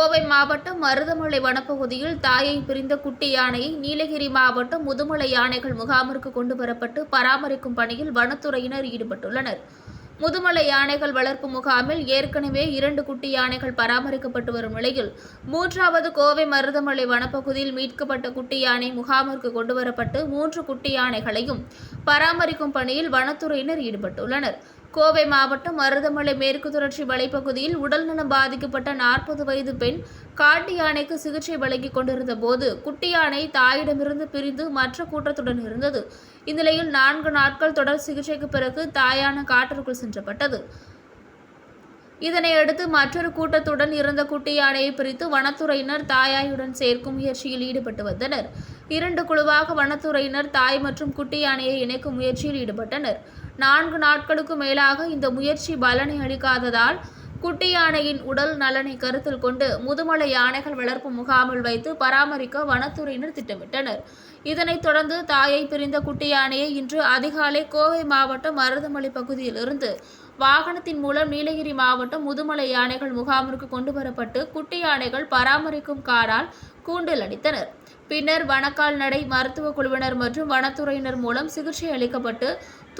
கோவை மாவட்டம் மருதமலை வனப்பகுதியில் தாயை பிரிந்த குட்டி யானையை நீலகிரி மாவட்டம் முதுமலை யானைகள் முகாமிற்கு கொண்டு வரப்பட்டு பராமரிக்கும் பணியில் வனத்துறையினர் ஈடுபட்டுள்ளனர். முதுமலை யானைகள் வளர்ப்பு முகாமில் ஏற்கனவே இரண்டு குட்டி யானைகள் பராமரிக்கப்பட்டு வரும் நிலையில் மூன்றாவது கோவை மருதமலை வனப்பகுதியில் மீட்கப்பட்ட குட்டி யானை முகாமிற்கு கொண்டுவரப்பட்டு மூன்று குட்டி யானைகளையும் பராமரிக்கும் பணியில் வனத்துறையினர் ஈடுபட்டுள்ளனர். கோவை மாவட்டம் மருதமலை மேற்கு தொடர்ச்சி மலைப்பகுதியில் உடல்நலம் பாதிக்கப்பட்ட நாற்பது வயது பெண் காட்டு யானைக்கு சிகிச்சை வழங்கிக் கொண்டிருந்த போது குட்டி யானை தாயிடமிருந்து பிரிந்து மற்ற கூட்டத்துடன் இருந்தது. இந்நிலையில் நான்கு நாட்கள் தொடர் சிகிச்சைக்கு பிறகு தாயான காட்டிற்குள் சென்றப்பட்டது. இதனையடுத்து மற்றொரு கூட்டத்துடன் இருந்த குட்டி யானையை பிரித்து வனத்துறையினர் தாயாயுடன் சேர்க்கும் முயற்சியில் ஈடுபட்டு வந்தனர். இரண்டு குழுவாக வனத்துறையினர் தாய் மற்றும் குட்டி யானையை இணைக்கும் முயற்சியில் ஈடுபட்டனர். நான்கு நாட்களுக்கு மேலாக இந்த முயற்சி பலனை அளிக்காததால் குட்டி யானையின் உடல் நலனை கருத்தில் கொண்டு முதுமலை யானைகள் வளர்ப்பு முகாமில் வைத்து பராமரிக்க வனத்துறையினர் திட்டமிட்டனர். இதனைத் தொடர்ந்து தாயை பிரிந்த குட்டி யானையை இன்று அதிகாலை கோவை மாவட்டம் மருதமலை பகுதியிலிருந்து வாகனத்தின் மூலம் நீலகிரி மாவட்டம் முதுமலை யானைகள் முகாமிற்கு கொண்டு வரப்பட்டு குட்டி யானைகள் பராமரிக்கும் காரால் கூண்டில் அடித்தனர். பின்னர் வனக்கால் நடை மருத்துவ குழுவினர் மற்றும் வனத்துறையினர் மூலம் சிகிச்சை அளிக்கப்பட்டு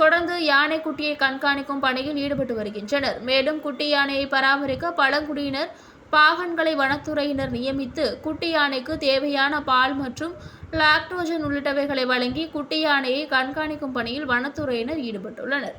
தொடர்ந்து யானை குட்டியை கண்காணிக்கும் பணியில் ஈடுபட்டு வருகின்றனர். மேலும் குட்டி யானையை பராமரிக்க பழங்குடியினர் பாகன்களை வனத்துறையினர் நியமித்து குட்டி யானைக்கு தேவையான பால் மற்றும் லாக்டோஜன் உள்ளிட்டவைகளை வழங்கி குட்டி யானையை கண்காணிக்கும் பணியில் வனத்துறையினர் ஈடுபட்டுள்ளனர்.